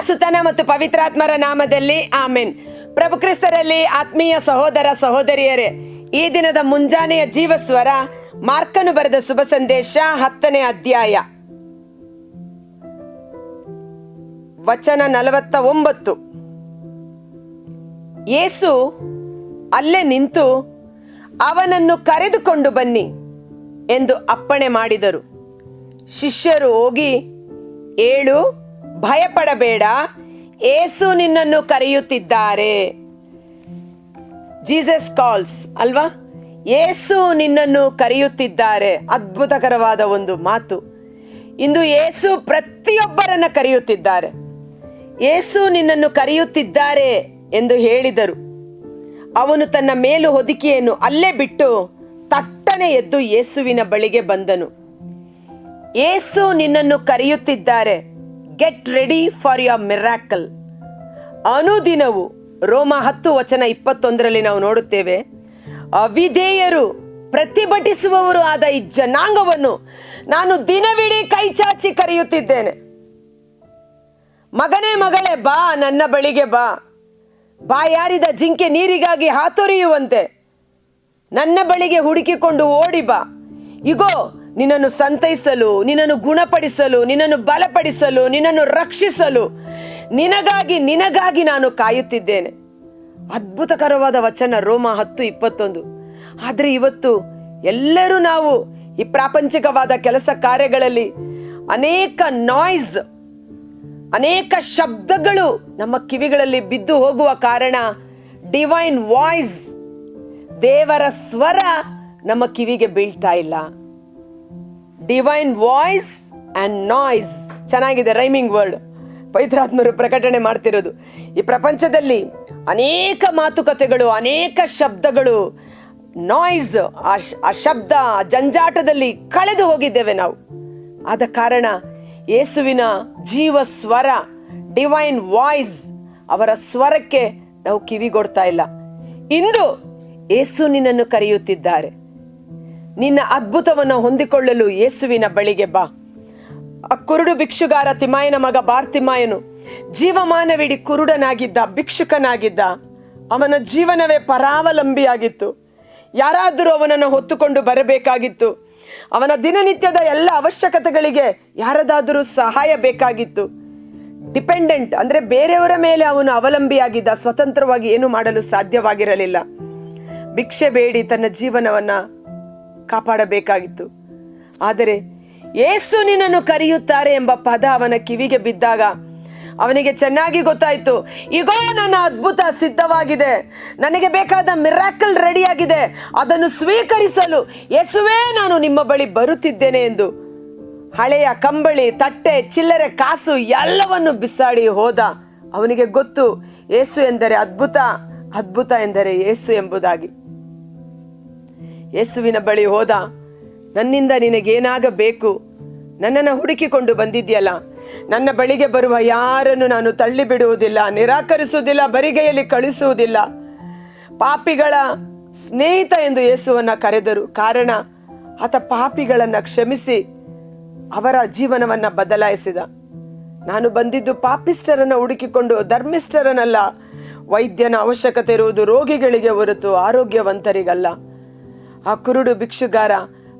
ಸುತನ ಮತ್ತು ಪವಿತ್ರಾತ್ಮರ ನಾಮದಲ್ಲಿ ಆಮೆನ್. ಪ್ರಭು ಕ್ರಿಸ್ತರಲ್ಲಿ ಆತ್ಮೀಯ ಸಹೋದರ ಸಹೋದರಿಯರೇ, ಈ ದಿನದ ಮುಂಜಾನೆಯ ಜೀವಸ್ವರ ಮಾರ್ಕನು ಬರೆದ ಶುಭ ಸಂದೇಶ ಹತ್ತನೇ ಅಧ್ಯಾಯ. ವಚನ ನಲವತ್ತ ಒಂಬತ್ತು ಏಸು ಅಲ್ಲೇ ನಿಂತು ಅವನನ್ನು ಕರೆದುಕೊಂಡು ಬನ್ನಿ ಎಂದು ಅಪ್ಪಣೆ ಮಾಡಿದರು. ಶಿಷ್ಯರು ಹೋಗಿ ಏಳು ಭಯಪಡಬೇಡ. ಏಸು ನಿನ್ನನ್ನು ಕರೆಯುತ್ತಿದ್ದಾರೆ. ಜೀಸಸ್ ಕಾಲ್ಸ್ ಅಲ್ವಾ? ಏಸು ನಿನ್ನನ್ನು ಕರೆಯುತ್ತಿದ್ದಾರೆ. ಅದ್ಭುತಕರವಾದ ಒಂದು ಮಾತು. ಇಂದು ಏಸು ಪ್ರತಿಯೊಬ್ಬರನ್ನ ಕರೆಯುತ್ತಿದ್ದಾರೆ. ಏಸು ನಿನ್ನನ್ನು ಕರೆಯುತ್ತಿದ್ದಾರೆ ಎಂದು ಹೇಳಿದರು. ಅವನು ತನ್ನ ಮೇಲು ಹೊದಿಕೆಯನ್ನು ಅಲ್ಲೇ ಬಿಟ್ಟು ತಟ್ಟನೆ ಎದ್ದು ಯೇಸುವಿನ ಬಳಿಗೆ ಬಂದನು. ಏಸು ನಿನ್ನನ್ನು ಕರೆಯುತ್ತಿದ್ದಾರೆ. Get ready for your miracle ಅನುದಿನವು ರೋಮ ಹತ್ತು ವಚನ ಇಪ್ಪತ್ತೊಂದರಲ್ಲಿ ನಾವು ನೋಡುತ್ತೇವೆ. ಅವಿಧೇಯರು ಪ್ರತಿಭಟಿಸುವವರು ಆದ ಈ ಜನಾಂಗವನ್ನು ನಾನು ದಿನವಿಡೀ ಕೈ ಚಾಚಿ ಕರೆಯುತ್ತಿದ್ದೇನೆ. ಮಗನೇ ಮಗಳೇ, ಬಾ, ನನ್ನ ಬಳಿಗೆ ಬಾ. ಬಾಯಾರಿದ ಜಿಂಕೆ ನೀರಿಗಾಗಿ ಹಾತೊರೆಯುವಂತೆ. ನನ್ನ ಬಳಿಗೆ ಹುಡುಕಿಕೊಂಡು ಓಡಿ ಬಾ. ಇಗೋ ನಿನ್ನನ್ನು ಸಂತೈಸಲು, ನಿನ್ನನ್ನು ಗುಣಪಡಿಸಲು, ನಿನ್ನನ್ನು ಬಲಪಡಿಸಲು, ನಿನ್ನನ್ನು ರಕ್ಷಿಸಲು ನಿನಗಾಗಿ ನಿನಗಾಗಿ ನಾನು ಕಾಯುತ್ತಿದ್ದೇನೆ. ಅದ್ಭುತಕರವಾದ ವಚನ ರೋಮ ಹತ್ತು ಇಪ್ಪತ್ತೊಂದು. ಆದರೆ ಇವತ್ತು ಎಲ್ಲರೂ ನಾವು ಈ ಪ್ರಾಪಂಚಿಕವಾದ ಕೆಲಸ ಕಾರ್ಯಗಳಲ್ಲಿ ಅನೇಕ ನಾಯ್ಸ್ ಅನೇಕ ಶಬ್ದಗಳು ನಮ್ಮ ಕಿವಿಗಳಲ್ಲಿ ಬಿದ್ದು ಹೋಗುವ ಕಾರಣ ಡಿವೈನ್ ವಾಯ್ಸ್ ದೇವರ ಸ್ವರ ನಮ್ಮ ಕಿವಿಗೆ ಬೀಳ್ತಾ ಇಲ್ಲ. ಡಿವೈನ್ ವಾಯ್ಸ್ ಆ್ಯಂಡ್ ನಾಯ್ಸ್ ಚೆನ್ನಾಗಿದೆ ರೈಮಿಂಗ್ ವರ್ಡ್ ಪವಿತ್ರಾತ್ಮರು ಪ್ರಕಟಣೆ ಮಾಡ್ತಿರೋದು. ಈ ಪ್ರಪಂಚದಲ್ಲಿ ಅನೇಕ ಮಾತುಕತೆಗಳು, ಅನೇಕ ಶಬ್ದಗಳು ನಾಯ್ಸ್ ಆ ಆ ಶಬ್ದ, ಆ ಜಂಜಾಟದಲ್ಲಿ ಕಳೆದು ಹೋಗಿದ್ದೇವೆ ನಾವು. ಆದ ಕಾರಣ ಯೇಸುವಿನ ಜೀವ ಸ್ವರ ಡಿವೈನ್ ವಾಯ್ಸ್ ಅವರ ಸ್ವರಕ್ಕೆ ನಾವು ಕಿವಿಗೊಡ್ತಾ ಇಲ್ಲ. ಇಂದು ಯೇಸು ನಿನ್ನನ್ನು ಕರೆಯುತ್ತಿದ್ದಾರೆ. ನಿನ್ನ ಅದ್ಭುತವನ್ನು ಹೊಂದಿಕೊಳ್ಳಲು ಯೇಸುವಿನ ಬಳಿಗೆ ಬಾ. ಆ ಕುರುಡು ಭಿಕ್ಷುಗಾರ ತಿಮಾಯನ ಮಗ ಬಾರ್ತಿಮಾಯನು ಜೀವಮಾನವಿಡಿ ಕುರುಡನಾಗಿದ್ದ, ಭಿಕ್ಷುಕನಾಗಿದ್ದ. ಅವನ ಜೀವನವೇ ಪರಾವಲಂಬಿಯಾಗಿತ್ತು. ಯಾರಾದರೂ ಅವನನ್ನು ಹೊತ್ತುಕೊಂಡು ಬರಬೇಕಾಗಿತ್ತು. ಅವನ ದಿನನಿತ್ಯದ ಎಲ್ಲ ಅವಶ್ಯಕತೆಗಳಿಗೆ ಯಾರದಾದರೂ ಸಹಾಯ ಬೇಕಾಗಿತ್ತು. ಡಿಪೆಂಡೆಂಟ್ ಅಂದರೆ ಬೇರೆಯವರ ಮೇಲೆ ಅವನು ಅವಲಂಬಿಯಾಗಿದ್ದ, ಸ್ವತಂತ್ರವಾಗಿ ಏನು ಮಾಡಲು ಸಾಧ್ಯವಾಗಿರಲಿಲ್ಲ. ಭಿಕ್ಷೆ ಬೇಡಿ ತನ್ನ ಜೀವನವನ್ನ ಕಾಪಾಡಬೇಕಾಗಿತ್ತು. ಆದರೆ ಏಸು ನಿನ್ನನ್ನು ಕರೆಯುತ್ತಾರೆ ಎಂಬ ಪದ ಅವನ ಕಿವಿಗೆ ಬಿದ್ದಾಗ ಅವನಿಗೆ ಚೆನ್ನಾಗಿ ಗೊತ್ತಾಯಿತು. ಈಗೋ ನನ್ನ ಅದ್ಭುತ ಸಿದ್ಧವಾಗಿದೆ. ನನಗೆ ಬೇಕಾದ ಮಿರಾಕಲ್ ರೆಡಿಯಾಗಿದೆ. ಅದನ್ನು ಸ್ವೀಕರಿಸಲು ಯೇಸುವೇ ನಾನು ನಿಮ್ಮ ಬಳಿ ಬರುತ್ತಿದ್ದೇನೆ ಎಂದು. ಹಳೆಯ ಕಂಬಳಿ, ತಟ್ಟೆ, ಚಿಲ್ಲರೆ, ಕಾಸು ಎಲ್ಲವನ್ನು ಬಿಸಾಡಿ ಹೋದ ಅವನಿಗೆ ಗೊತ್ತು, ಏಸು ಎಂದರೆ ಅದ್ಭುತ ಅದ್ಭುತ ಎಂದರೆ ಏಸು ಎಂಬುದಾಗಿ. ಯೇಸುವಿನ ಬಳಿ ಹೋದ. ನನ್ನಿಂದ ನಿನಗೇನಾಗಬೇಕು? ನನ್ನನ್ನು ಹುಡುಕಿಕೊಂಡು ಬಂದಿದ್ಯಲ್ಲ? ನನ್ನ ಬಳಿಗೆ ಬರುವ ಯಾರನ್ನು ನಾನು ತಳ್ಳಿ ಬಿಡುವುದಿಲ್ಲ ನಿರಾಕರಿಸುವುದಿಲ್ಲ, ಬರಿಗೆಯಲ್ಲಿ ಕಳಿಸುವುದಿಲ್ಲ ಪಾಪಿಗಳ ಸ್ನೇಹಿತ ಎಂದು ಯೇಸುವನ್ನ ಕರೆದರು. ಕಾರಣ, ಆತ ಪಾಪಿಗಳನ್ನು ಕ್ಷಮಿಸಿ ಅವರ ಜೀವನವನ್ನ ಬದಲಾಯಿಸಿದ. ನಾನು ಬಂದಿದ್ದು ಪಾಪಿಸ್ಟರನ್ನ ಹುಡುಕಿಕೊಂಡು ಧರ್ಮಿಷ್ಠರನಲ್ಲ. ವೈದ್ಯನ ಅವಶ್ಯಕತೆ ಇರುವುದು ರೋಗಿಗಳಿಗೆ ಹೊರತು ಆರೋಗ್ಯವಂತರಿಗಲ್ಲ. ಆ ಕುರುಡು ಭಿಕ್ಷುಗಾರ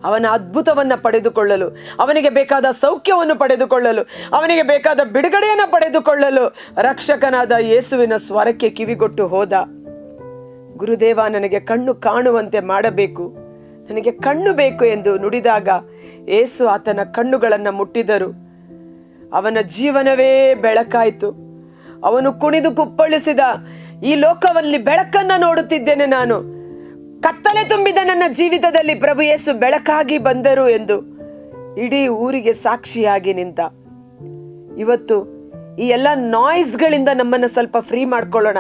ಅವನ ಅದ್ಭುತವನ್ನು ಪಡೆದುಕೊಳ್ಳಲು, ಅವನಿಗೆ ಬೇಕಾದ ಸೌಖ್ಯವನ್ನು ಪಡೆದುಕೊಳ್ಳಲು, ಅವನಿಗೆ ಬೇಕಾದ ಬಿಡುಗಡೆಯನ್ನು ಪಡೆದುಕೊಳ್ಳಲು ರಕ್ಷಕನಾದ ಯೇಸುವಿನ ಸ್ವರಕ್ಕೆ ಕಿವಿಗೊಟ್ಟು ಹೋದ. ಗುರುದೇವ, ನನಗೆ ಕಣ್ಣು ಕಾಣುವಂತೆ ಮಾಡಬೇಕು. ನನಗೆ ಕಣ್ಣು ಬೇಕು ಎಂದು ನುಡಿದಾಗ ಏಸು ಆತನ ಕಣ್ಣುಗಳನ್ನು ಮುಟ್ಟಿದರು. ಅವನ ಜೀವನವೇ ಬೆಳಕಾಯಿತು. ಅವನು ಕುಣಿದು ಕುಪ್ಪಳಿಸಿದ, ಈ ಲೋಕದಲ್ಲಿ ಬೆಳಕನ್ನು ನೋಡುತ್ತಿದ್ದೇನೆ ನಾನು. ಕತ್ತಲೆ ತುಂಬಿದ ನನ್ನ ಜೀವಿತದಲ್ಲಿ ಪ್ರಭು ಯೇಸು ಬೆಳಕಾಗಿ ಬಂದರು ಎಂದು ಇಡೀ ಊರಿಗೆ ಸಾಕ್ಷಿಯಾಗಿ ನಿಂತ. ಇವತ್ತು ಈ ಎಲ್ಲ ನಾಯ್ಸ್ಗಳಿಂದ ನಮ್ಮನ್ನು ಸ್ವಲ್ಪ ಫ್ರೀ ಮಾಡ್ಕೊಳ್ಳೋಣ.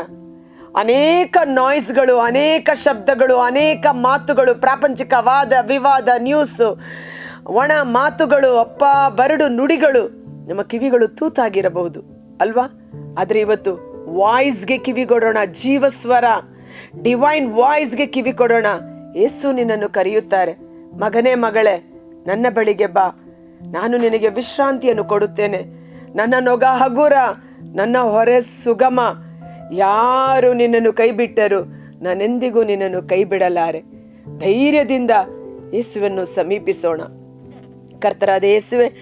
ಅನೇಕ ನಾಯ್ಸ್ಗಳು ಅನೇಕ ಶಬ್ದಗಳು, ಅನೇಕ ಮಾತುಗಳು, ಪ್ರಾಪಂಚಿಕ ವಾದ, ವಿವಾದ ನ್ಯೂಸ್ ಒಣ ಮಾತುಗಳು, ಅಪ್ಪ, ಬರಡು ನುಡಿಗಳು ನಮ್ಮ ಕಿವಿಗಳು ತೂತಾಗಿರಬಹುದು, ಅಲ್ವಾ? ಆದರೆ ಇವತ್ತು ವಾಯ್ಸ್ಗೆ ಕಿವಿ ಕೊಡೋಣ ಜೀವಸ್ವರ. ಡಿವೈನ್ ವಾಯ್ಸ್ಗೆ ಕಿವಿ ಕೊಡೋಣ. ಯೇಸು ನಿನ್ನನ್ನು ಕರೆಯುತ್ತಾರೆ. ಮಗನೇ ಮಗಳೇ, ನನ್ನ ಬಳಿಗೆ ಬಾ. ನಾನು ನಿನಗೆ ವಿಶ್ರಾಂತಿಯನ್ನು ಕೊಡುತ್ತೇನೆ. ನನ್ನ ನೊಗ ಹಗುರ. ನನ್ನ ಹೊರೆ ಸುಗಮ. ಯಾರು ನಿನ್ನನ್ನು ಕೈಬಿಟ್ಟರು ನಾನೆಂದಿಗೂ ನಿನ್ನನ್ನು ಕೈ ಬಿಡಲಾರೆ ಧೈರ್ಯದಿಂದ ಯೇಸುವನ್ನು ಸಮೀಪಿಸೋಣ. ಕರ್ತರಾದ ಯೇಸುವೆ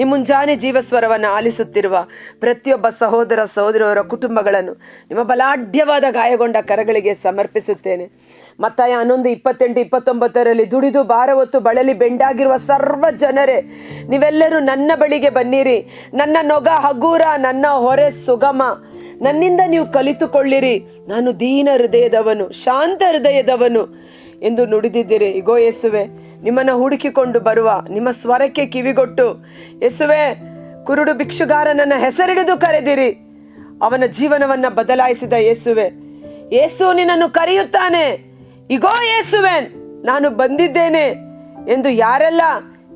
ಈ ಮುಂಜಾನೆ ಜೀವಸ್ವರವನ್ನು ಆಲಿಸುತ್ತಿರುವ ಪ್ರತಿಯೊಬ್ಬ ಸಹೋದರ ಸಹೋದರರ ಕುಟುಂಬಗಳನ್ನು ನಿಮ್ಮ ಬಲಾಢ್ಯವಾದ ಗಾಯಗೊಂಡ ಕರಗಳಿಗೆ ಸಮರ್ಪಿಸುತ್ತೇನೆ. ಮತ್ತಾಯ ಹನ್ನೊಂದು ಇಪ್ಪತ್ತೆಂಟು ಇಪ್ಪತ್ತೊಂಬತ್ತರಲ್ಲಿ ದುಡಿದು ಭಾರ ಹೊತ್ತು ಬಳಲಿ ಬೆಂಡಾಗಿರುವ ಸರ್ವ ಜನರೇ, ನೀವೆಲ್ಲರೂ ನನ್ನ ಬಳಿಗೆ ಬನ್ನಿರಿ. ನನ್ನ ನೊಗ ಹಗೂರ, ನನ್ನ ಹೊರೆ ಸುಗಮ. ನನ್ನಿಂದ ನೀವು ಕಲಿತುಕೊಳ್ಳಿರಿ. ನಾನು ದೀನ ಹೃದಯದವನು, ಶಾಂತ ಹೃದಯದವನು. ಎಂದು ನುಡಿದಿದ್ದೀರಿ. ಇಗೋ ಯೇಸುವೆ, ನಿಮ್ಮನ್ನು ಹುಡುಕಿಕೊಂಡು ಬರುವ, ನಿಮ್ಮ ಸ್ವರಕ್ಕೆ ಕಿವಿಗೊಟ್ಟು. ಯೇಸುವೆ, ಕುರುಡು ಭಿಕ್ಷುಗಾರನನ್ನ ಹೆಸರಿಡಿದು ಕರೆದಿರಿ. ಅವನ ಜೀವನವನ್ನ ಬದಲಾಯಿಸಿದ ಯೇಸುವೆ, ಯೇಸು ನಿನ್ನನ್ನು ಕರೆಯುತ್ತಾನೆ. ಇಗೋ ಯೇಸುವೆ, ನಾನು ಬಂದಿದ್ದೇನೆ ಎಂದು ಯಾರೆಲ್ಲ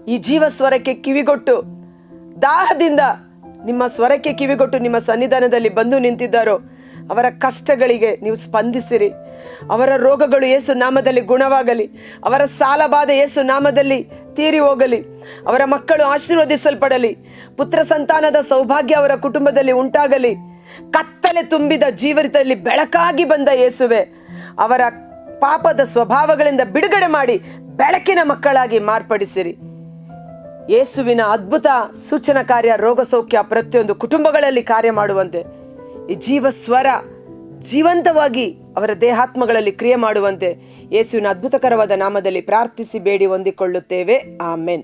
ಈ ಜೀವ ಸ್ವರಕ್ಕೆ ಕಿವಿಗೊಟ್ಟು, ದಾಹದಿಂದ ನಿಮ್ಮ ಸ್ವರಕ್ಕೆ ಕಿವಿಗೊಟ್ಟು ನಿಮ್ಮ ಸನ್ನಿಧಾನದಲ್ಲಿ ಬಂದು ನಿಂತಿದ್ದಾರೋ ಅವರ ಕಷ್ಟಗಳಿಗೆ ನೀವು ಸ್ಪಂದಿಸಿರಿ. ಅವರ ರೋಗಗಳು ಯೇಸು ನಾಮದಲ್ಲಿ ಗುಣವಾಗಲಿ. ಅವರ ಸಾಲಬಾಧೆ ಯೇಸು ನಾಮದಲ್ಲಿ ತೀರಿ ಹೋಗಲಿ. ಅವರ ಮಕ್ಕಳು ಆಶೀರ್ವದಿಸಲ್ಪಡಲಿ. ಪುತ್ರ ಸಂತಾನದ ಸೌಭಾಗ್ಯ ಅವರ ಕುಟುಂಬದಲ್ಲಿ ಉಂಟಾಗಲಿ. ಕತ್ತಲೆ ತುಂಬಿದ ಜೀವಿತದಲ್ಲಿ ಬೆಳಕಾಗಿ ಬಂದ ಯೇಸುವೆ ಅವರ ಪಾಪದ ಸ್ವಭಾವಗಳಿಂದ ಬಿಡುಗಡೆ ಮಾಡಿ ಬೆಳಕಿನ ಮಕ್ಕಳಾಗಿ ಮಾರ್ಪಡಿಸಿರಿ. ಯೇಸುವಿನ ಅದ್ಭುತ ಸೂಚನಾ ಕಾರ್ಯ ರೋಗ ಸೌಖ್ಯ ಪ್ರತಿಯೊಂದು ಕುಟುಂಬಗಳಲ್ಲಿ ಕಾರ್ಯ ಮಾಡುವಂತೆ ಈ ಜೀವ ಸ್ವರ ಜೀವಂತವಾಗಿ ಅವರ ದೇಹಾತ್ಮಗಳಲ್ಲಿ ಕ್ರಿಯೆ ಮಾಡುವಂತೆ ಯೇಸುವಿನ ಅದ್ಭುತಕರವಾದ ನಾಮದಲ್ಲಿ ಪ್ರಾರ್ಥಿಸಿ ಬೇಡಿ ಹೊಂದಿಕೊಳ್ಳುತ್ತೇವೆ. ಆಮೆನ್.